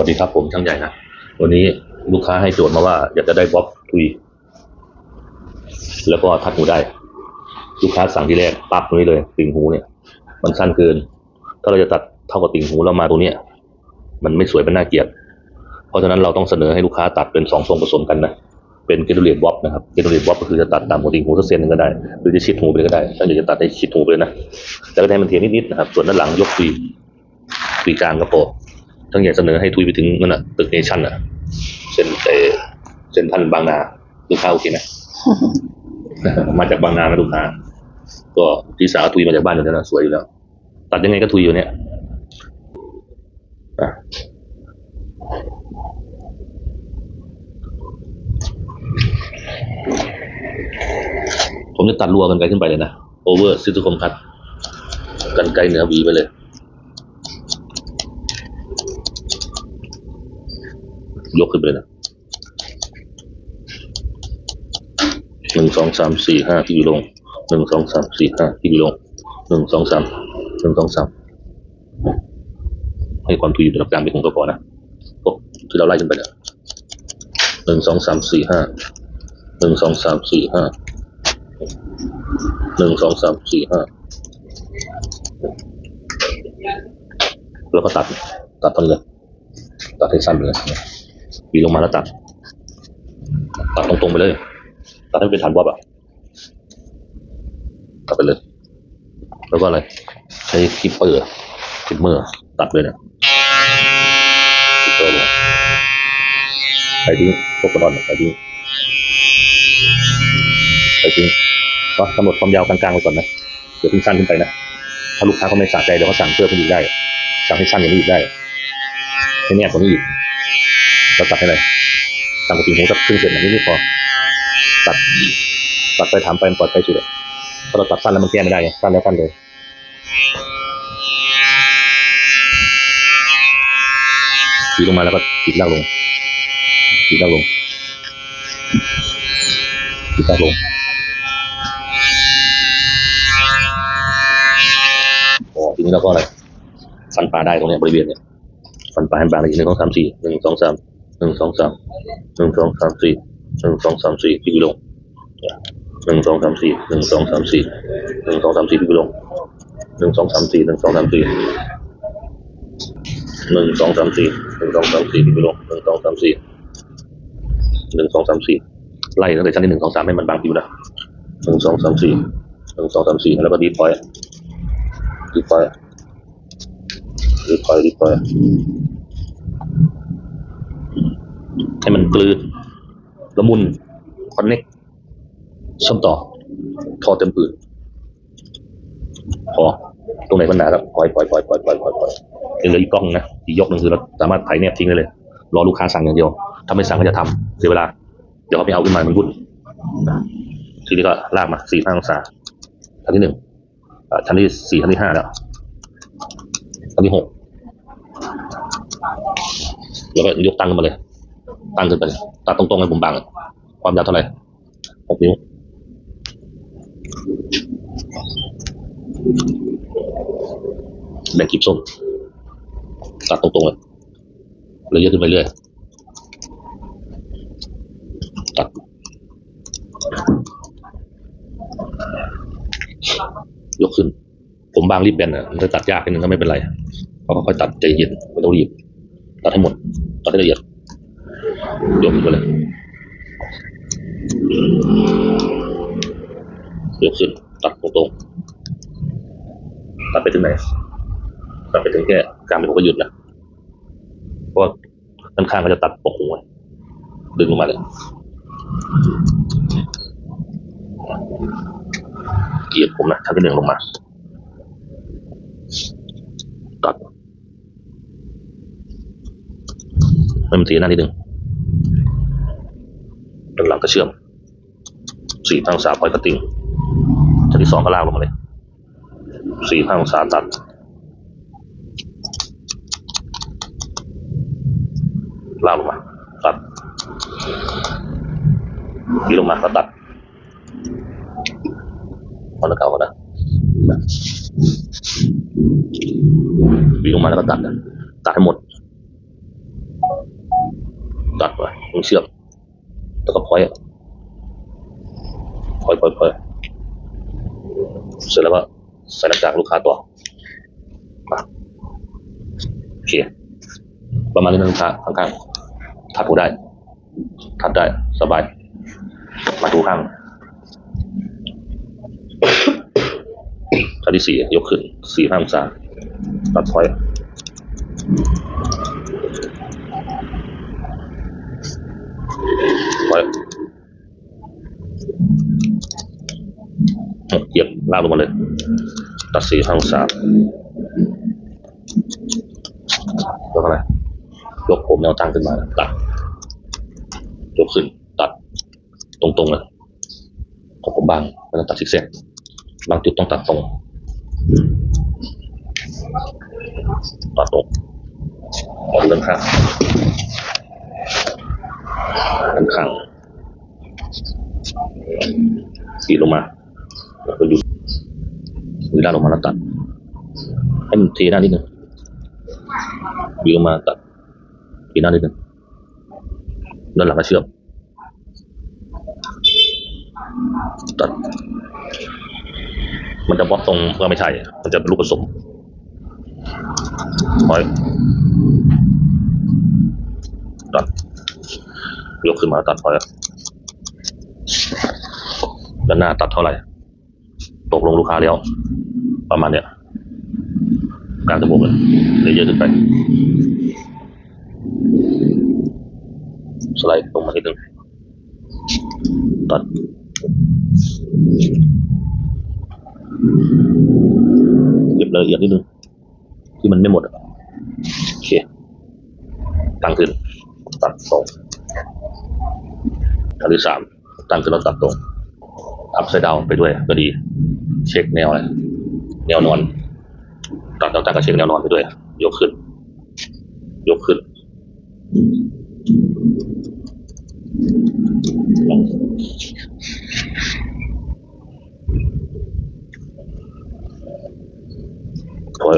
วัสดีครับผมช่างใหญ่นะวันนี้ลูกค้าให้โจทย์มาว่า อยากจะได้บ๊อบทุย แล้วก็ทัดหูได้ ลูกค้าสั่งที่แรกปั๊บตรงนี้เลย ติ่งหูเนี่ย มันสั้นเกิน ถ้าเราจะตัดเท่ากับติ่งหูเรามาตรงเนี้ยมันไม่สวยเป็นน่าเกลียด เพราะฉะนั้นเราต้องเสนอให้ลูกค้าตัดเป็นสองทรงผสมกันนะเป็นเกตเลียบ๊อบนะครับเกตเลียบ๊อบก็คือจะตัดตามหัวติ่งหูสักเซนหนึงก็ได้ หรือจะชิดหูไปก็ได้ถ้าอยากจะตัดให้ชิดหูไปเลยนะแต่ก็ให้มันเทียงนิดๆนะครับส่วนด้านหลังยกทุยทุยกลางก็พอทั้ง ใหญ่เสนอให้ทุยไปถึงนั่นน่ะตึกเนชั่นอะเซ็นเอเซ็นทันบางนาลูกค้าโอเคไหมมาจากบางนานะลูกค้าก็พี่สาวทุยมาจากบ้านอยู่แล้วนะสวยอยู่แล้ว ตัดยังไงก็ทุยอยู่เนี่ยผมจะตัดรัวกันไกลขึ้นไปเลยนะโอเวอร์ซิตุคมคัดกันไกลเหนือหวีไปเลย ยกขึ้นไปนะหนึ่งสองสามสี่ห้าที่อยู่ลงหนึ่งสองสามสี่ห้าที่อยู่ลงหนึ่งสองสามหนึ่งสองสามให้ความทุยอยู่ระดับกลางเป็นของก็พอนะพวกที่เราไล่ขึ้นไปเนี่ยหนึ่งสองสามสี่ห้าหนึ่งสองสามสี่ห้าหนึ่งสองสามสี่ห้าแล้วก็ตัดตัดตอนนี้เลยตัดให้สั้นไปเลย หวีลงมาแล้วตัด ตัดตรงๆไปเลย ตัดให้เป็นฐานบ๊อบอะตัดไปเลย แล้วก็อะไร ใช้คลิปเปอร์คลิปเมอร์ตัดเลยเนี่ยคลิปเปอร์ลงใส่ทิ้งพวกกระดอนใส่ทิ้งใส่ทิ้งก็กำหนดความยาวกลางๆไว้ก่อนนะ เดี๋ยวเพิ่งสั้นขึ้นไปนะ ถ้าลูกค้าเขาไม่สะใจเดี๋ยวเขาสั่งเพิ่มขึ้นอีกได้ สั่งให้สั้นอย่างนี้อีกได้ให้แนบกว่านี้อีก เราตัดให้เลยต่ำกว่าติ่งหูสักครึ่งเซนแบบนี้ไม่พอตัดตัดไปถามไปมันปลอดภัยสุดเลยเพราเราตัดสั้นแล้วมันแก้ไม่ได้ไงสั้นแล้วสั้นเลยขีลงมาแล้วก็ขีดล่างลงขีดล่างลงขีดล่างลงอ๋อทีนี้เราก็อะไรฟันปลาได้ตรงเนี้ยบริเวณเนี้ยฟันปลายบางเลยหนึ่งสองสามสี่หนึ่งสองสาม หนึ่งสองสามหนึ่งสองสามสี่หนึ่งสองสามสี่พี่ลงหนึ่งสองสามสี่หนึ่งสองสามสี่หนึ่งสองสามสี่พี่ลงหนึ่งสองสามสี่หนึ่งสองสามสี่หนึ่งสองสามสี่หนึ่งสองสามสี่พี่ลงหนึ่งสองสามสี่หนึ่งสองสามสี่ไล่ตั้งแต่ชั้นที่หนึ่งสองสามให้มันบางผิวนะหนึ่งสองสามสี่หนึ่งสองสามสี่แล้วก็ดีพอยดีพอยดีพอยดีพอย ให้มัน กลืนละมุนคอนเน็กซ่อมต่อ ทอเต็มปืนพอตรงไหนมันหนาครับปล่อยปล่อยปล่อยปล่อยปล่อยปล่อยปล่อยยังเหลืออีกกล้องนะอีกยกหนึ่งคือเราสามารถไถแนบทิ้งได้เลย รอลูกค้าสั่งอย่างเดียวถ้าไม่สั่งก็จะทำเสียเวลา เดี๋ยวเขาไม่เอาขึ้นมามันวุ่นทีนี้ก็ลากมาสี่ห้าองศาชั้นที่หนึ่งอ่าชั้นที่สี่ชั้นที่ห้าแล้วชั้นที่หกแล้วก็ยกตั้งขึ้นมาเลย ตั้งขึ้นไปเลยตัดตรงๆให้ผมบางความยาวเท่าไหร่หกนิ้วแบ่งคลิปส้มตัดตรงๆเลยเลยเยอะขึ้นไปเรื่อยตัดยกขึ้น ผมบางรีบแบนอะมันจะตัดยากนิดนึงก็ไม่เป็นไรเขาก็ค่อยตัดใจเย็นไม่ต้องรีบตัดให้หมดตัดให้ละเอียด ยกขึ้นไปเลยยกขึ้นตัดตรงๆตัดไปถึงไหนตัดไปถึงแค่กลางเป็นผมก็หยุดนะเพราะว่าด้านข้างก็จะตัดปกหูไว้ดึงลงมาเลยเกียร์ผมนะชั้นที่หนึ่งลงมา ตัดให้มันตีหน้านิดหนึ่ง ด้านหลังก็เชื่อมสี่พันองศาพอยกระติ่งชั้นที่สองก็ลากลงมาเลยสี่พันองศาตัดลากลงมาตัดทีลงมาก็ตัดเอาละเก่าก็นะวีลงมาแล้วก็ตัด ตัดให้หมดไปมึงเชือก แล้วก็พอยพอยพอยพอยเสร็จแล้วก็ใส่หน้ากากลูกค้าต่อโอเคประมาณนี้นะลูกค้าข้างๆถัดหูได้ถัดได้สบาย มาดูข้างท่าที่สี่ยกขึ้นสี่ห้าองศาตัดพอยต์พอยต์เหยียบ ลากลงมาเลย ตัดสี่ห้าองศายกอะไรยกผมแนวตั้งขึ้นมา ตัด ยกขึ้น ตัด ตรงๆเลยของผมบางไม่ต้องตัดซิกแซกบางจุดต้องตัดตรง ตัดตรงออกเรื่องข้างด้านข้างตีลงมา แล้วก็หยุด หรือด้านลงมาแล้วตัด ให้มันทีหน้านิดนึงบีลงมาตัดทีหน้านิดนึงด้านหลังก็เชื่อมตัด มันจะบล็อกตรงก็ไม่ใช่ มันจะเป็นลูกผสมปล่อยตัดยกขึ้นมาตัดปล่อยด้านหน้าตัดเท่าไหร่ ตกลงลูกค้าแล้ว ประมาณเนี้ยกลางจมูกเลยเลยเยอะขึ้นไป สไลด์ลงมานิดนึงตัดเก็บรายละเอียดนิดนึงที่มันไม่หมดอะโอเคตั้งขึ้นตัดตรงอันที่สามตั้งขึ้นแล้วตัดตรงอัพไซด์ดาวไปด้วยก็ดี เช็คแนวอะไร แนวนอนต่างต่างก็เช็คแนวนอนไปด้วย ยกขึ้น ยกขึ้น ถอย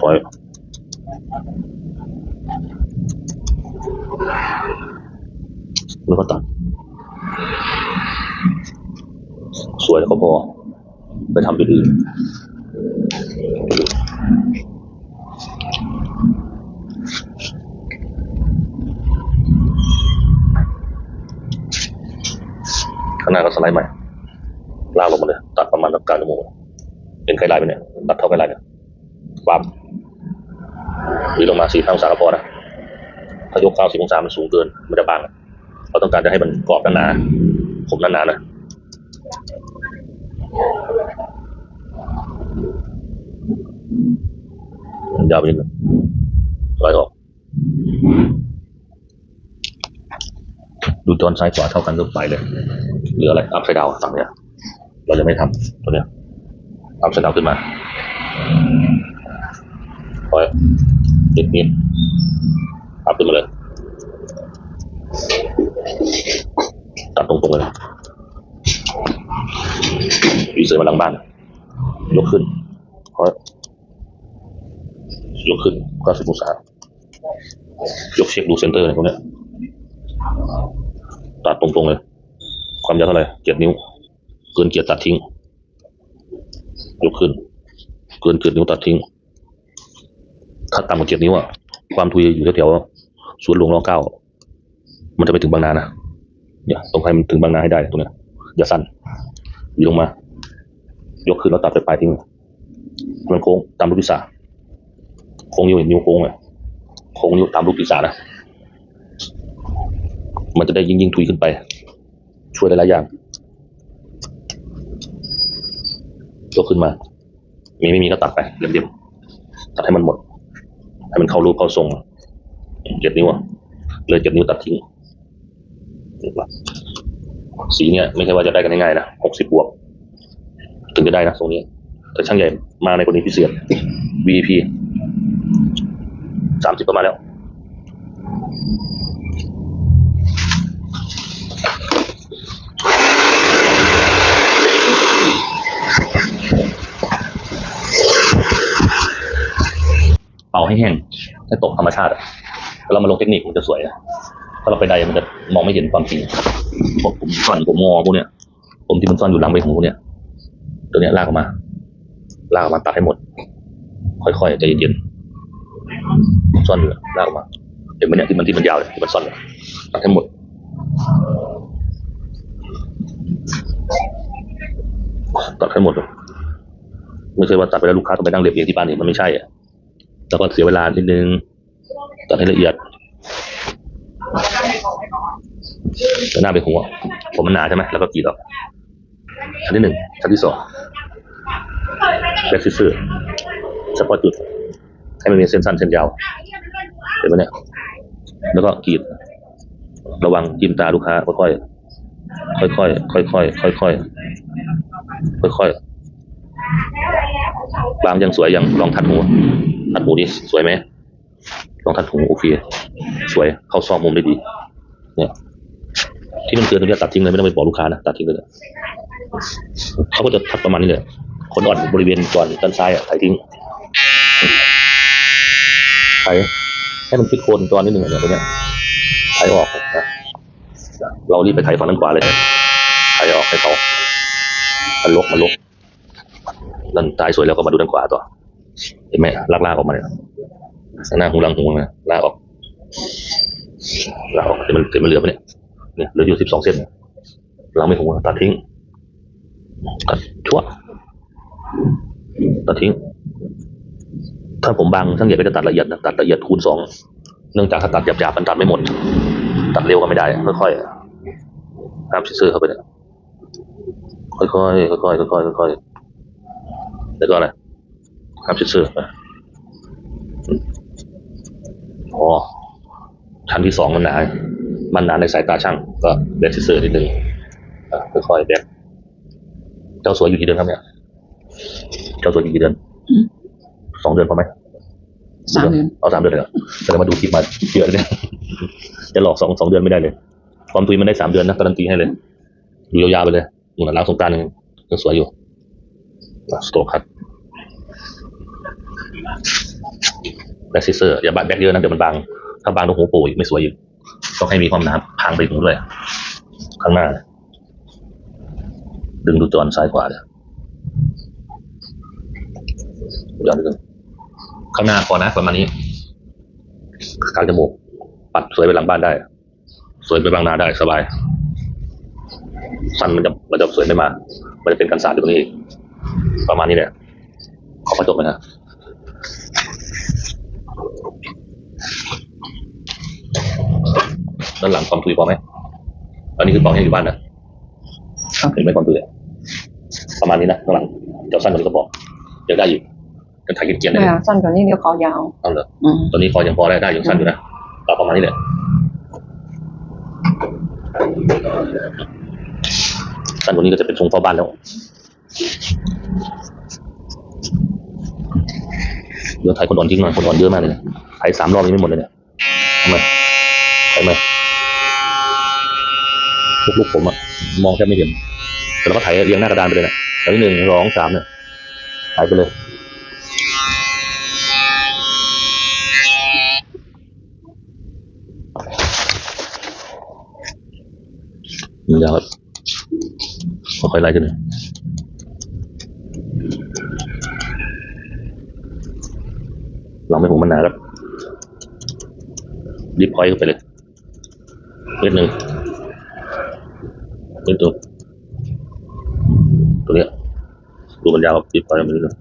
ถอยแล้วก็ตัด สวยแล้วก็พอ ไปทำอย่างอื่น ข้างหน้าก็สไลด์ใหม่ลากลงมาเลย ตัดประมาณกลางจมูกเป็นไกด์ไลน์ไปเนี่ย ตัดเท่าไกด์ไลน์เนี่ยปั๊บวีลงมาสี่ห้างศาก็พอนะ ถ้ายกเก้าสิบองศามันสูงเกิน มันจะบางเราต้องการจะให้มันกรอบหนาๆผมหนาๆนะ ยาวไปนิดนึงร้อยออก ดูจอนซ้ายขวาเท่ากันก็ไปเลย เหลืออะไร อัพไซด์ดาวฝั่งเนี้ย เราจะไม่ทำตัวเนี้ย อัพไซด์ดาวขึ้นมาพอยติดนิดอัพขึ้นมาเลย ตัดตรงๆเลยวีเซอร์มาหลังบ้าน ยกขึ้นพอย ยกขึ้นเก้าสิบองศายกเช็คดูเซนเตอร์อะไรพวกเนี้ยตัดตรงๆเลย ความยาวเท่าไหร่เจ็ดนิ้ว เกินเกียร์ตัดทิ้ง ยกขึ้น เกินเกียร์นิ้วตัดทิ้ง ถ้าต่ำกว่าเกียร์นิ้วอะความทุยอยู่แถวๆสวนหลวงรอเก้า มันจะไปถึงบางนานะเนี่ยต้องให้มันถึงบางนาให้ได้ตรงเนี้ยอย่าสั้นลงมา ยกขึ้นแล้วตัดไปปลายทิ้ง มันโค้งตามรูปพิศา โค้งนิ้วเห็นนิ้วโค้งเลยโค้งนิ้วตามรูปพิศานะมันจะได้ยิ่งยิ่งทุยขึ้นไป ช่วยได้หลายอย่างยกขึ้นมา มีไม่มีก็ตัดไปเรียบๆตัดให้มันหมด ให้มันเข้ารูปเข้าทรงเจ็ดนิ้วเลยเจ็ดนิ้วตัดทิ้งสีเนี่ยไม่ใช่ว่าจะได้กันง่ายๆนะหกสิบบวก ถึงจะได้นะทรงนี้ แต่ช่างใหญ่มาในกรณีพิเศษ VP สามสิบก็มาแล้วเป่าให้แห้งให้ตกธรรมชาติเรามาลงเทคนิคมันจะสวยอะถ้าเราไปใดมันจะมองไม่เห็นความจริงผมซ่อนผมงอพวกเนี้ยผมที่มันซ่อนอยู่หลังใบหูเนี่ยตัวเนี้ยลากออกมา ลากออกมาตัดให้หมด ค่อยๆใจเย็นๆ ซ่อนอยู่ลากออกมาเห็นไหมเนี่ยที่มันที่มันยาวเนี่ยที่มันซ่อนเนี่ยตัดให้หมดตัดให้หมดเลยไม่ใช่ว่าตัดไปแล้วลูกค้าต้องไปนั่งเรียบเรียงที่บ้านอีกมันไม่ใช่อะแล้วก็เสียเวลานิดนึงตัดให้ละเอียดหน้าไปหัว ผมมันหนาใช่ไหมแล้วก็กีดออกชั้นที่หนึ่งชั้นที่สองแบ็กซิสเซอร์เฉพาะจุด ให้มันมีเส้นสั้นเส้นยาวเห็นไหมเนี่ยแล้วก็กรีด ระวังจิ้มตาลูกค้า ค่อยๆค่อยๆค่อยๆค่อยๆค่อยๆบางยังสวยยังลองทัดหูทัดหูนี่สวยไหมลองทัดหูโอเคสวยเข้าซองมุมได้ดี เนี่ย ที่มันเกินตรงนี้ตัดทิ้งเลยไม่ต้องไปบอกลูกค้านะตัดทิ้งเลยเนี่ยเขาก็จะทัดประมาณนี้เลยคนอ่อนบริเวณก่อนด้านซ้ายอะถ่ายทิ้ง ถ่ายให้มันคิดโคนตัวนิดนึงอะเนี่ยตรงเนี้ยถ่ายออกนะเรารีบไปถ่ายฝั่งนั้นกว่าเลยถ่ายออกให้เขามันลกมันลกด้านซ้ายสวยแล้วก็มาดูด้านขวาต่อเห็นไหมลากลากๆออกมาเนี่ยหน้าหูหลังหูนะลากออกลากออกแต่มันแต่มันเหลือปเนี่ยเนี่ยเหลืออยู่สิบสองเส้นเนี่ยหลังไม่หูตัดทิ้งตัดชั่วตัดทิ้ง ถ้าผมบางช่างใหญ่ก็จะตัดละเอียดนะตัดละเอียดคูณสองเนื่องจากถ้าตัดหยาบๆมันตัดไม่หมด ตัดเร็วก็ไม่ได้ค่อยๆตามซิเซอเข้าไปเนี่ยค่อยๆค่อยๆค่อยๆค่อยๆแล้วก็อะไรตามซิเซอร์ไปพอชั้นที่สองมันหนา มันหนาในสายตาช่างก็แบกซิเซอนิดนึงอะค่อยๆแบกเจ้าสวยอยู่กี่เดือนครับเนี่ย เจ้าสวยอยู่กี่เดือนอืม สองเดือนพอไหมสามเดือนเอาสามเดือนเลยเหรอแสดงว่าดูคลิปมาเยอะเลยเนี่ยจะหลอกสองสองเดือนไม่ได้เลย ความตุยมันได้สามเดือนนะการันตีให้เลยอยู่ยาวๆไปเลยหมุนหลังสงกรารยังสวยอยู่สโตรคัดแบ็กซิเซอร์อย่าบัดแบ็กเยอะนะเดี๋ยวมันบางถ้าบางตรงหูปูอีกไม่สวยอีกต้องให้มีความหนาพางไปถึงด้วย ข้างหน้า ดึงดูจอนซ้ายขวาเลยย้อนไปดู ข้างหน้าพอนะประมาณนี้กลางจมูกปัดสวยไปหลังบ้านได้ สวยไปบางนาได้สบาย สั้นมันจะมันจะสวยไม่มากมันจะเป็นกันสาดอยู่ตรงนี้อีกประมาณนี้แหละขอกระจกหนะฮะด้านหลังความตุยพอไหมอันนี้คือปอกให้อยู่บ้านนะเห็นไหมความตุยอะประมาณนี้นะข้างหลังเจ้าสั้นกว่านี้ก็บอกเดี๋ยวได้อยู่ กันถ่ายเกียนๆได้ไม่เลยเอาสั้นกว่านี้เดี๋ยวคอยาวเอาเหรออืมตอนนี้คอยังพอได้ได้ยังสั้นอยู่นะก็ประมาณนี้แหละสั้นกว่านี้ก็จะเป็นทรงพ่อบ้านแล้วเดี๋ยวถ่ายคนอ่อนทิ้งหน่อยคนอ่อนเยอะมากเลยเนี่ยถ่ายสามรอบยังไม่หมดเลยเนี่ยทำไมถ่ายไหมลูกๆผมอะมองแทบไม่เห็นแต่เราก็ถ่ายเรียงหน้ากระดานไปเลยนะถ่ายหนึ่งสองสามเนี่ยถ่ายไปเลย มันยาวครับค่อยๆไล่ขึ้นเลองไม่ผมมันหนาครับดิฟพอยต์เข้าไปเลยนิดหนึ่งนิดตัวตัวเนี้ยดูมันยาวครับดิฟพอยต์มันนิดหนึง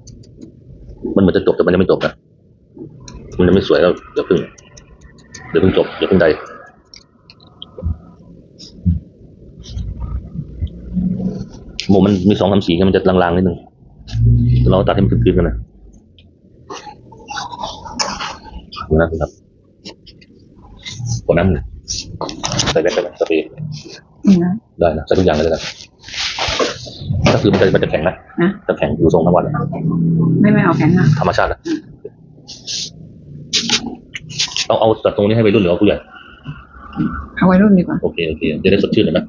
มันเหมือนจะจบแต่มันยังไม่จบนะมันยังไม่สวยแล้วอย่าเพิ่งอย่าเพิ่งจบอย่าเพิ่งใด มุมมันมีสองสามสีมันจะลางๆนิดนึงเราตัดให้มันคืนๆกันนะดูนะครับกดน้ำหนึ่งใส่แบตไปเลยสเปรย์นี่นะได้นะใส่ทุกอย่างเลยนะก็คือมันจะมันจะแข็งนะนะจะแข็งอยู่ทรงทั้งวันนะไม่ไม่เอาแข็งอะธรรมชาตินะต้องเอาตัดตรงนี้ให้ไปรุ่นหรือเอาผู้ใหญ่เอาไว้รุ่นดีกว่าโอเคโอเคจะได้สดชื่นหน่อยนะ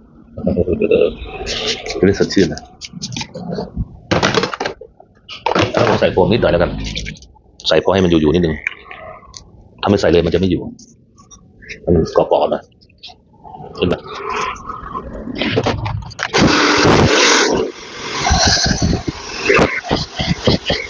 จะได้สดชื่นนะถ้าใส่โฟมนิดหน่อยแล้วกัน ใส่พอให้มันอยู่ๆนิดนึงถ้าไม่ใส่เลยมันจะไม่อยู่ มันกรอบๆนะเห็นไหมเ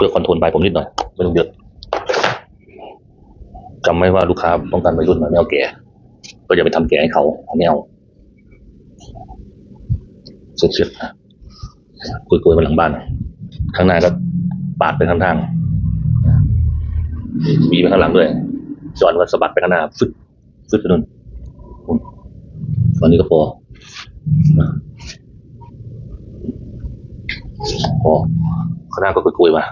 พื่อคอนโทรลใบผมนิดหน่อย ไม่ต้องเยอะจำไว้ว่าลูกค้าต้องการวัยรุ่นไม่เอาแก่ ก็อย่าไปทำแก่ให้เขาไม่เอาเสียดๆนะคุยๆมาหลังบ้าน ข้างหน้าก็ปาดไปข้างทางมีไปข้างหลังด้วยจอนก็สะบัดไปข้างหน้าฟึดฟึดไปนู่นนู่นตอนนี้ก็พอพอข้างหน้าก็คุยๆมา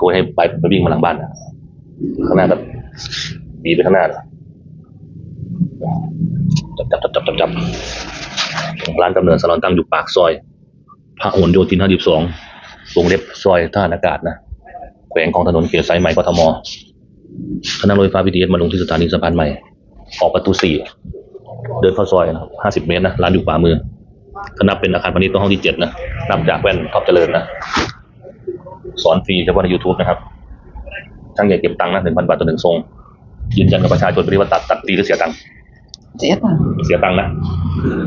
คุยให้ไปไปวิ่งมาหลังบ้านนะข้างหน้าก็บีไปข้างหน้านะจับจับจับจับจับจับร้านกำเนิดสลอนตั้งอยู่ปากซอยพระหลโยธินห้าสิบสองวงเล็บซอยท่าอากาศนะแขวงของถนนเขตสายใหม่กทมคณะรถไฟฟ้าพีทีเอสมาลงที่สถานีสะพานใหม่ ออกประตูสี่เดินเข้าซอยนะห้าสิบเมตรนะร้านอยู่ขวามือถ้านับเป็นอาคารพาณิชย์ต้องห้องที่เจ็ดนะนับจากแว่นท็อปเจริญนะ สอนฟรีเฉพาะใน YouTube นะครับช่างใหญ่เก็บตังค์นะหนึ่งพันบาทต่อหนึ่งทรงยืนยันกับประชาชนไปที่ว่าตัดตัดฟรีหรือเสียตังค์เสียตังค์เสียตังค์นะ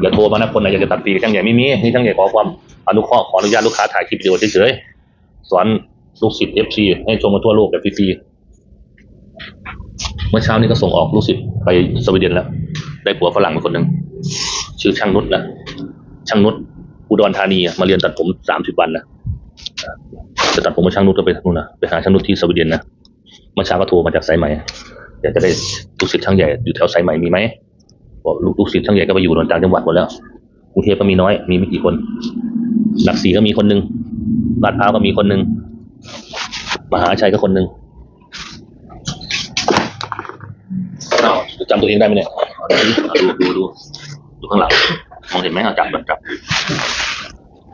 อย่าโทรมานะคนไหนอยากจะตัดฟรีช่างใหญ่ไม่มีนี่ช่างใหญ่ขอความอนุเคราะห์ขออนุญาตลูกค้าถ่ายคลิปวิดีโอเฉยๆสอนลูกศิษย์เอฟซีให้ชมมาทั่วโลกแบบฟรีๆเมื่อเช้านี้ก็ส่งออกลูกศิษย์ไปสวีเดนแล้ว ได้ผัวฝรั่งมาคนหนึ่งชื่อช่างนุชนะช่างนุชอุดรธานีอะมาเรียนตัดผมสามสิบวันนะ จะตัดผมมาช่างนุชก็ไปนู่นนะไปหาช่างนุชที่สวีเดนนะเมื่อเช้าก็โทรมาจากสายไหมอยากจะได้ลูกศิษย์ช่างใหญ่อยู่แถวสายไหมมีไหมบอกลูกลูกศิษย์ช่างใหญ่ก็ไปอยู่นนต่างจังหวัดหมดแล้วกรุงเทพก็มีน้อยมีไม่กี่คน หลักสี่ก็มีคนหนึ่งลาดพร้าวก็มีคนหนึ่งมหาชัยก็คนหนึ่งจำตัวเองได้ไหมเนี่ยดูดูดูดูข้างหลังมองเห็นไหมเอาจับจับจับ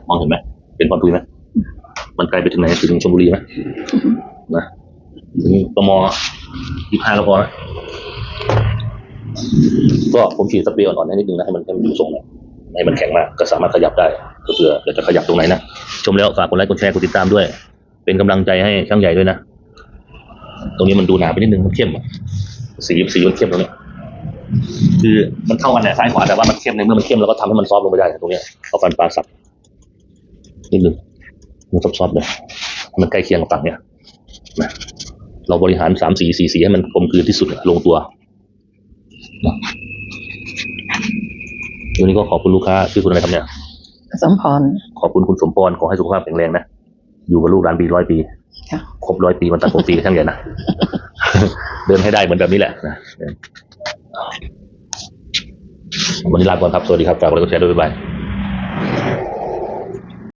มองเห็นไหมเป็นพรทุยไหม มันไกลไปถึงไหนถึงชลบุรีไหมนะถึงกมยี่ห้าแล้วพอนะก็ผมฉีดสเปรย์อ่อนๆให้นิดนึงนะให้มันให้มันอยู่ทรงหน่อยไม่ให้มันแข็งมากก็สามารถขยับได้ก็เผื่ออยากจะขยับตรงไหนนะชมแล้วฝากกดไลค์กดแชร์กดติดตามด้วย เป็นกำลังใจให้ช่างใหญ่ด้วยนะตรงนี้มันดูหนาไปนิดนึงมันเข้มอะสีสีมันเข้มตรงเนี้ยคือมันเท่ากันแหละซ้ายขวาแต่ว่ามันเข้มในเมื่อมันเข้มเราก็ทำให้มันซอฟต์ลงไปได้ตรงเนี้ยเอาฟันปลาสับนิดนึง มันซอฟต์ๆเลยให้มันใกล้เคียงกับฝั่งเนี้ยนะเราบริหารสามสีสี่สีให้มันกลมกลืนที่สุดลงตัววันนี้ก็ขอบคุณลูกค้าชื่อคุณอะไรครับเนี่ย สมพร ขอบคุณคุณสมพรขอให้สุขภาพแข็งแรงนะ อยู่กับลูกร้านปีร้อยปีค่ะครบร้อยปีมันตัดผมฟรีช่างใหญ่นะ เดินให้ได้เหมือนแบบนี้แหละนะวันนี้ลาก่อนครับ สวัสดีครับ ฝากกดไลค์กดแชร์ด้วยบ๊ายบาย